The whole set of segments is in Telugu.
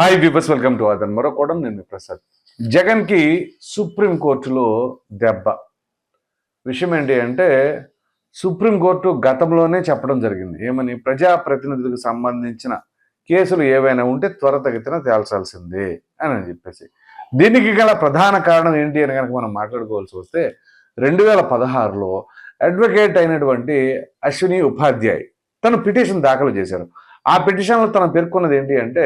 హాయ్ పీపర్స్ వెల్కమ్ టు అదన్ మరో కూడా నేను ప్రసాద్ జగన్కి సుప్రీం కోర్టులో దెబ్బ. విషయం ఏంటి అంటే సుప్రీం కోర్టు గతంలోనే చెప్పడం జరిగింది. ఏమని? ప్రజాప్రతినిధులకు సంబంధించిన కేసులు ఏవైనా ఉంటే త్వరతగతిన తేల్చాల్సిందే అని అని చెప్పేసి. దీనికి గల ప్రధాన కారణం ఏంటి అని కనుక మనం మాట్లాడుకోవాల్సి వస్తే రెండు వేల పదహారులో అడ్వకేట్ అయినటువంటి అశ్విని ఉపాధ్యాయ్ తను పిటిషన్ దాఖలు చేశారు. ఆ పిటిషన్లో తను పేర్కొన్నది ఏంటి అంటే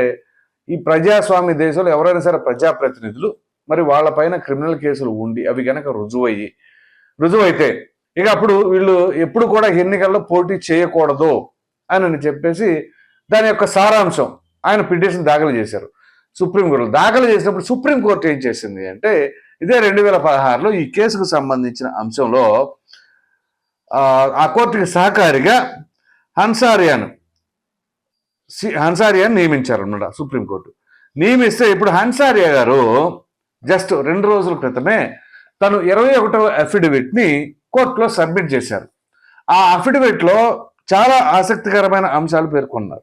ఈ ప్రజాస్వామ్య దేశంలో ఎవరైనా సరే ప్రజాప్రతినిధులు మరి వాళ్ళపైన క్రిమినల్ కేసులు ఉండి అవి కనుక రుజువయ్యి రుజువైతే ఇక అప్పుడు వీళ్ళు ఎప్పుడు కూడా ఎన్నికల్లో పోటీ చేయకూడదు అని చెప్పేసి దాని యొక్క సారాంశం ఆయన పిటిషన్ దాఖలు చేశారు సుప్రీంకోర్టులో దాఖలు చేసినప్పుడు సుప్రీంకోర్టు ఏం చేసింది అంటే ఇదే రెండు వేల పదహారులో ఈ కేసుకు సంబంధించిన అంశంలో ఆ, ఆ కోర్టుకి సహకారిగా హన్సారియాను సి- హన్సారియా నియమించారు సుప్రీంకోర్టు. నియమిస్తే ఇప్పుడు హన్సారియా గారు జస్ట్ రెండు రోజుల క్రితమే తను ఇరవై ఒకటవ అఫిడవిట్ని కోర్టులో సబ్మిట్ చేశారు. ఆ అఫిడవిట్లో చాలా ఆసక్తికరమైన అంశాలు పేర్కొన్నారు.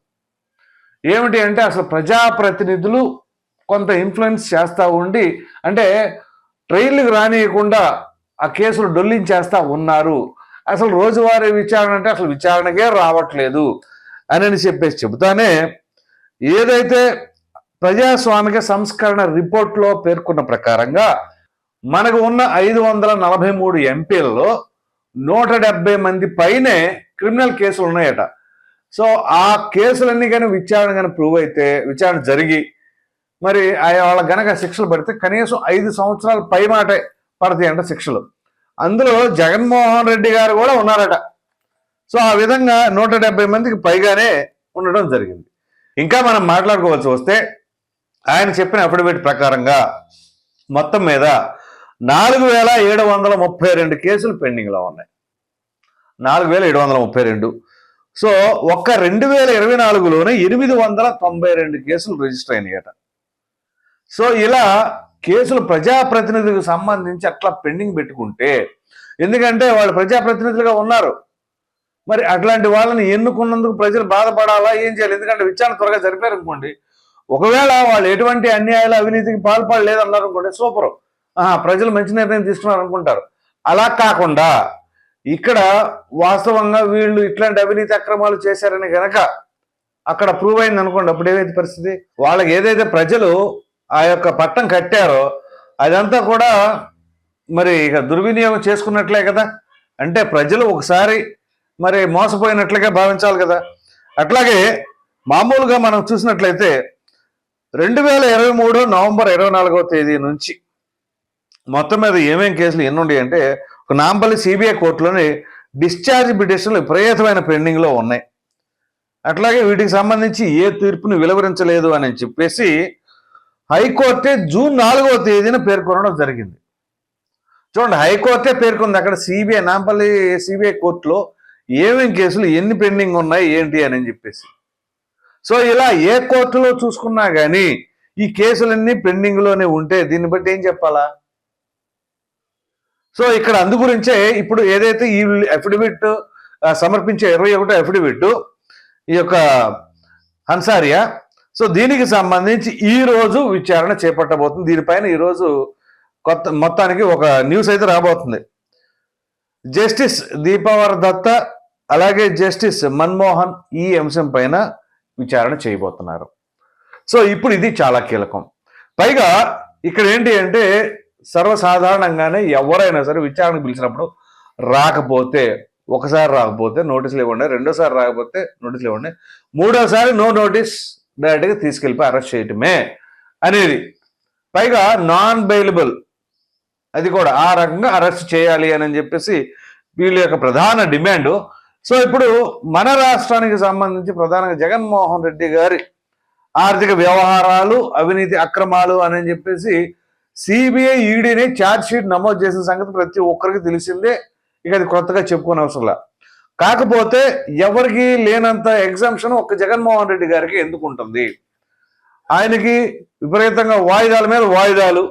ఏమిటి అంటే అసలు ప్రజాప్రతినిధులు కొంత ఇన్ఫ్లుయెన్స్ చేస్తూ ఉండి అంటే ట్రైన్లకు రానియకుండా ఆ కేసులు డొల్లించేస్తూ ఉన్నారు. అసలు రోజువారీ విచారణ అంటే అసలు విచారణకే రావట్లేదు. అని చెప్పేసి చెబుతానే ఏదైతే ప్రజాస్వామిక సంస్కరణ రిపోర్ట్లో పేర్కొన్న ప్రకారంగా మనకు ఉన్న ఐదు వందల నలభై మూడు ఎంపీలలో నూట డెబ్బై మంది పైనే క్రిమినల్ కేసులు ఉన్నాయట. సో ఆ కేసులన్నీ కానీ విచారణ కానీ ప్రూవ్ అయితే విచారణ జరిగి మరి ఆయా వాళ్ళ గనక శిక్షలు పడితే కనీసం ఐదు సంవత్సరాల పై మాటే పడతాయి అంట శిక్షలు. అందులో జగన్మోహన్ రెడ్డి గారు కూడా ఉన్నారట. సో ఆ విధంగా నూట డెబ్బై మందికి పైగానే ఉండడం జరిగింది. ఇంకా మనం మాట్లాడుకోవాల్సి వస్తే ఆయన చెప్పిన అఫిడవిట్ ప్రకారంగా మొత్తం మీద నాలుగు వేల ఏడు వందల ముప్పై రెండు కేసులు పెండింగ్లో ఉన్నాయి. నాలుగు వేల ఏడు వందల ముప్పై రెండు. సో ఒక్క రెండు వేల ఇరవై నాలుగులోనే ఎనిమిది వందల తొంభై రెండు కేసులు రిజిస్టర్ అయినాయట. సో ఇలా కేసులు ప్రజాప్రతినిధులకు సంబంధించి అట్లా పెండింగ్ పెట్టుకుంటే ఎందుకంటే వాళ్ళు ప్రజాప్రతినిధులుగా ఉన్నారు. మరి అట్లాంటి వాళ్ళని ఎన్నుకున్నందుకు ప్రజలు బాధపడాలా ఏం చేయాలి? ఎందుకంటే విచారణ త్వరగా జరిపారు అనుకోండి. ఒకవేళ వాళ్ళు ఎటువంటి అన్యాయాలు అవినీతికి పాల్పడలేదు అన్నారు అనుకోండి సూపరు. ఆహా, ప్రజలు మంచి నిర్ణయం తీసుకున్నారు అనుకుంటారు. అలా కాకుండా ఇక్కడ వాస్తవంగా వీళ్ళు ఇట్లాంటి అవినీతి అక్రమాలు చేశారని గనక అక్కడ ప్రూవ్ అయింది అనుకోండి అప్పుడు ఏమైతే పరిస్థితి? వాళ్ళకి ఏదైతే ప్రజలు ఆ యొక్క పట్టం కట్టారో అదంతా కూడా మరి ఇక దుర్వినియోగం చేసుకున్నట్లే కదా? అంటే ప్రజలు ఒకసారి మరి మోసపోయినట్లుగా భావించాలి కదా. అట్లాగే మామూలుగా మనం చూసినట్లయితే రెండు వేల ఇరవై మూడు నవంబర్ ఇరవై నాలుగవ తేదీ నుంచి మొత్తం మీద ఏమేం కేసులు ఎన్ని ఉన్నాయి అంటే ఒక నాంపల్లి సిబిఐ కోర్టులోని డిశ్చార్జ్ పిటిషన్లు విపరీతమైన పెండింగ్లో ఉన్నాయి. అట్లాగే వీటికి సంబంధించి ఏ తీర్పును వెలువరించలేదు అని చెప్పేసి హైకోర్టే జూన్ నాలుగవ తేదీన పేర్కొనడం జరిగింది. చూడండి హైకోర్టే పేర్కొంది అక్కడ సిబిఐ నాంపల్లి సిబిఐ కోర్టులో ఏమేం కేసులు ఎన్ని పెండింగ్ ఉన్నాయి ఏంటి అని చెప్పేసి. సో ఇలా ఏ కోర్టులో చూసుకున్నా కానీ ఈ కేసులన్నీ పెండింగ్లోనే ఉంటే దీన్ని బట్టి ఏం చెప్పాలా? సో ఇక్కడ అందు గురించే ఇప్పుడు ఏదైతే ఈ అఫిడవిట్ సమర్పించే ఇరవై ఒకటో అఫిడవిట్ ఈ యొక్క హన్సారియా సో దీనికి సంబంధించి ఈ రోజు విచారణ చేపట్టబోతుంది. దీనిపైన ఈ రోజు కొత్త మొత్తానికి ఒక న్యూస్ అయితే రాబోతుంది. జస్టిస్ దీపావర్ దత్త అలాగే జస్టిస్ మన్మోహన్ ఈ అంశం పైన విచారణ చేయబోతున్నారు. సో ఇప్పుడు ఇది చాలా కీలకం. పైగా ఇక్కడ ఏంటి అంటే సర్వసాధారణంగానే ఎవరైనా సరే విచారణకు పిలిచినప్పుడు రాకపోతే ఒకసారి రాకపోతే నోటీసులు ఇవ్వండి రెండోసారి రాకపోతే నోటీసులు ఇవ్వండి మూడోసారి నో నోటీస్ డైరెక్ట్గా తీసుకెళ్ళిపోయి అరెస్ట్ చేయటమే అనేది. పైగా నాన్ బెయిలబుల్ అది కూడా ఆ రకంగా అరెస్ట్ చేయాలి అని చెప్పేసి వీళ్ళ యొక్క ప్రధాన డిమాండ్ సో ఇప్పుడు మన రాష్ట్రానికి సంబంధించి ప్రధానంగా జగన్మోహన్ రెడ్డి గారి ఆర్థిక వ్యవహారాలు అవినీతి అక్రమాలు అని చెప్పేసి సిబిఐ ఈడీని ఛార్జ్ షీట్ నమోదు చేసిన సంగతి ప్రతి ఒక్కరికి తెలిసిందే. ఇక అది కొత్తగా చెప్పుకోని అవసరంలా కాకపోతే ఎవరికి లేనంత ఎగ్జామ్షన్ ఒక్క జగన్మోహన్ రెడ్డి గారికి ఎందుకు ఉంటుంది ఆయనకి విపరీతంగా వాయిదాల మీద వాయిదాలు.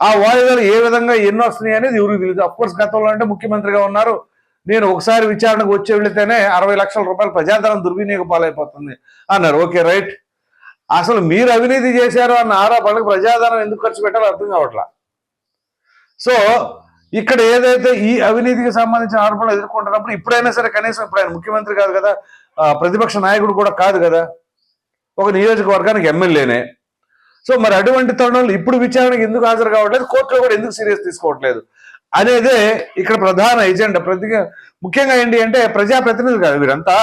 ఆ వాయిదాలు ఏ విధంగా ఎన్ని వస్తున్నాయి అనేది ఎవరికి తెలియదు అఫ్కోర్స్ గతంలో అంటే ముఖ్యమంత్రిగా ఉన్నారు. నేను ఒకసారి విచారణకు వచ్చి వెళితేనే అరవై లక్షల రూపాయలు ప్రజాధనం దుర్వినియోగ పాలైపోతుంది అన్నారు. Okay right. అసలు మీరు అవినీతి చేశారు అన్న ఆరోపణకు ప్రజాధనం ఎందుకు ఖర్చు పెట్టాలో అర్థం కావట్లా? సో ఇక్కడ ఏదైతే ఈ అవినీతికి సంబంధించిన ఆరోపణలు ఎదుర్కొంటున్నప్పుడు ఇప్పుడైనా సరే కనీసం ఇప్పుడు ఆయన ముఖ్యమంత్రి కాదు కదా ప్రతిపక్ష నాయకుడు కూడా కాదు కదా ఒక నియోజకవర్గానికి ఎమ్మెల్యేనే. సో మరి అటువంటి తరుణంలో ఇప్పుడు విచారణకు ఎందుకు హాజరు కావట్లేదు కోర్టులో కూడా ఎందుకు సీరియస్ తీసుకోవట్లేదు? అనేదే ఇక్కడ ప్రధాన ఎజెండా. ప్రతి ముఖ్యంగా ఏంటి అంటే ప్రజాప్రతినిధులు కాదు వీరంతా.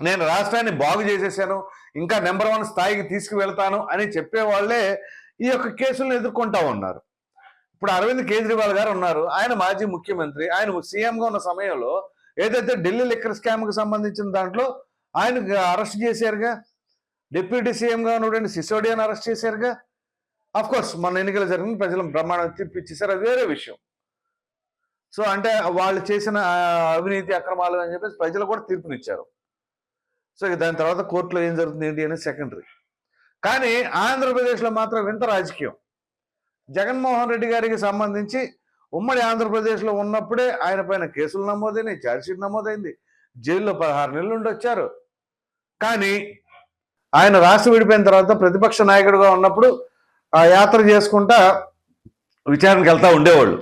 నేను రాష్ట్రాన్ని బాగు చేసేసాను ఇంకా నెంబర్ వన్ స్థాయికి తీసుకువెళ్తాను అని చెప్పే వాళ్ళే ఈ యొక్క కేసులను ఎదుర్కొంటా ఉన్నారు. ఇప్పుడు అరవింద్ కేజ్రీవాల్ గారు ఉన్నారు ఆయన మాజీ ముఖ్యమంత్రి ఆయన సీఎంగా ఉన్న సమయంలో ఏదైతే ఢిల్లీ లిక్కర్ స్కామ్కి సంబంధించిన దాంట్లో ఆయన అరెస్ట్ చేశారుగా డిప్యూటీ సీఎంగా ఉన్నటువంటి సిసోడియాని అరెస్ట్ చేశారుగా. అఫ్ కోర్స్ మన ఎన్నికలు జరిగిన ప్రజలు బ్రహ్మాండం తీర్పు ఇచ్చేసారు అది వేరే విషయం. సో అంటే వాళ్ళు చేసిన అవినీతి అక్రమాలు అని చెప్పేసి ప్రజలు కూడా తీర్పునిచ్చారు. సో దాని తర్వాత కోర్టులో ఏం జరుగుతుంది ఏంటి అనేది సెకండరీ కానీ ఆంధ్రప్రదేశ్లో మాత్రం వింత రాజకీయం. జగన్మోహన్ రెడ్డి గారికి సంబంధించి ఉమ్మడి ఆంధ్రప్రదేశ్లో ఉన్నప్పుడే ఆయన పైన కేసులు నమోదైనాయి ఛార్జ్షీట్ నమోదైంది జైల్లో పదహారు నెలలు ఉండి వచ్చారు కానీ ఆయన రాష్ట్ర విడిపోయిన తర్వాత ప్రతిపక్ష నాయకుడిగా ఉన్నప్పుడు ఆ యాత్ర చేసుకుంటా విచారణకు వెళ్తూ ఉండేవాళ్ళు.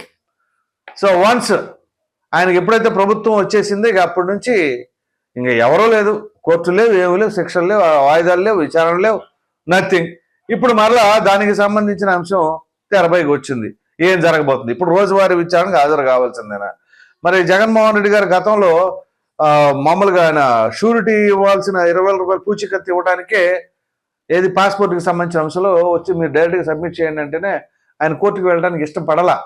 సో వన్స్ ఆయనకి ఎప్పుడైతే ప్రభుత్వం వచ్చేసిందో ఇక అప్పటి నుంచి ఇంకా ఎవరో లేదు కోర్టు లేవు ఏమి లేవు శిక్షలు లేవు వాయిదాలు లేవు విచారణ లేవు నథింగ్ ఇప్పుడు మరలా దానికి సంబంధించిన అంశం తెరపైకి వచ్చింది. ఏం జరగబోతుంది? ఇప్పుడు రోజువారీ విచారణకు హాజరు కావాల్సిందేనా? మరి జగన్మోహన్ రెడ్డి గారు గతంలో మామూలుగా ఆయన షూరిటీ ఇవ్వాల్సిన ఇరవై వేల రూపాయలు పూచికత్తు ఇవ్వడానికే ఏది పాస్పోర్ట్కి సంబంధించిన అంశంలో వచ్చి మీరు డైరెక్ట్గా సబ్మిట్ చేయండి అంటేనే ఆయన కోర్టుకు వెళ్ళడానికి ఇష్టపడలా.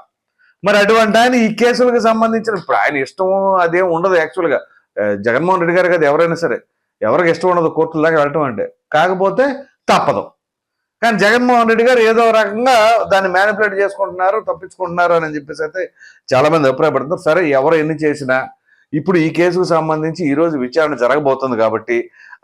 మరి అటువంటి ఆయన ఈ కేసులకు సంబంధించిన ఇప్పుడు ఆయన ఇష్టం అదేం ఉండదు యాక్చువల్గా జగన్మోహన్ రెడ్డి గారు కదా ఎవరైనా సరే ఎవరికి ఇష్టం ఉండదు కోర్టుల దాకా వెళ్ళటం అంటే. కాకపోతే తప్పదు. కానీ జగన్మోహన్ రెడ్డి గారు ఏదో రకంగా దాన్ని మేనిపులేట్ చేసుకుంటున్నారు తప్పించుకుంటున్నారు అని చెప్పేసి అయితే చాలా మంది అభిప్రాయపడుతున్నారు. సరే ఎవరు ఎన్ని చేసినా ఇప్పుడు ఈ కేసుకు సంబంధించి ఈ రోజు విచారణ జరగబోతుంది కాబట్టి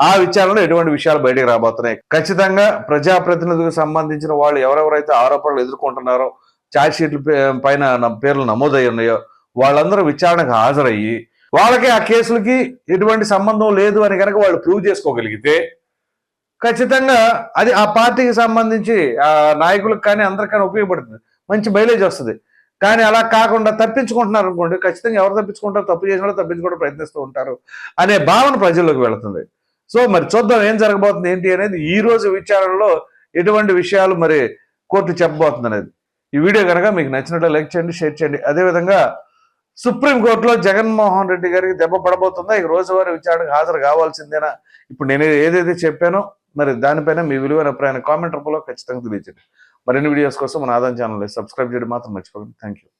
ఆ విచారణలో ఎటువంటి విషయాలు బయటకు రాబోతున్నాయి? ఖచ్చితంగా ప్రజాప్రతినిధులకు సంబంధించిన వాళ్ళు ఎవరెవరైతే ఆరోపణలు ఎదుర్కొంటున్నారో ఛార్జ్ షీట్ల పే- పైన పేర్లు నమోదై ఉన్నాయో వాళ్ళందరూ విచారణకు హాజరయ్యి వాళ్ళకి ఆ కేసులకి ఎటువంటి సంబంధం లేదు అని కనుక వాళ్ళు ప్రూవ్ చేసుకోగలిగితే ఖచ్చితంగా అది ఆ పార్టీకి సంబంధించి ఆ నాయకులకు కానీ అందరికీ ఉపయోగపడుతుంది. మంచి మైలేజ్ వస్తుంది. కానీ అలా కాకుండా తప్పించుకుంటున్నారు అనుకోండి ఖచ్చితంగా ఎవరు తప్పించుకుంటారు? తప్పు చేసిన వాళ్ళు తప్పించుకోవడం ప్రయత్నిస్తూ ఉంటారు అనే భావన ప్రజల్లోకి వెళుతుంది. సో మరి చూద్దాం ఏం జరగబోతుంది ఏంటి అనేది ఈ రోజు విచారణలో ఎటువంటి విషయాలు మరి కోర్టు చెప్పబోతుంది అనేది. ఈ వీడియో కనుక మీకు నచ్చినట్లు లైక్ చేయండి షేర్ చేయండి. అదేవిధంగా సుప్రీంకోర్టులో జగన్మోహన్ రెడ్డి గారికి దెబ్బ పడబోతుందా? ఈ రోజువారీ విచారణకు హాజరు కావాల్సిందేనా? ఇప్పుడు నేను ఏదైతే చెప్పానో మరి దానిపైన మీ విలువైన అభిప్రాయాన్ని కామెంట్ రూపంలో ఖచ్చితంగా తెలియజేయండి. మరిన్ని వీడియోస్ కోసం మన ఆదాయం ఛానల్ సబ్స్క్రైబ్ చేయడం మాత్రం మర్చిపోకండి. Thank you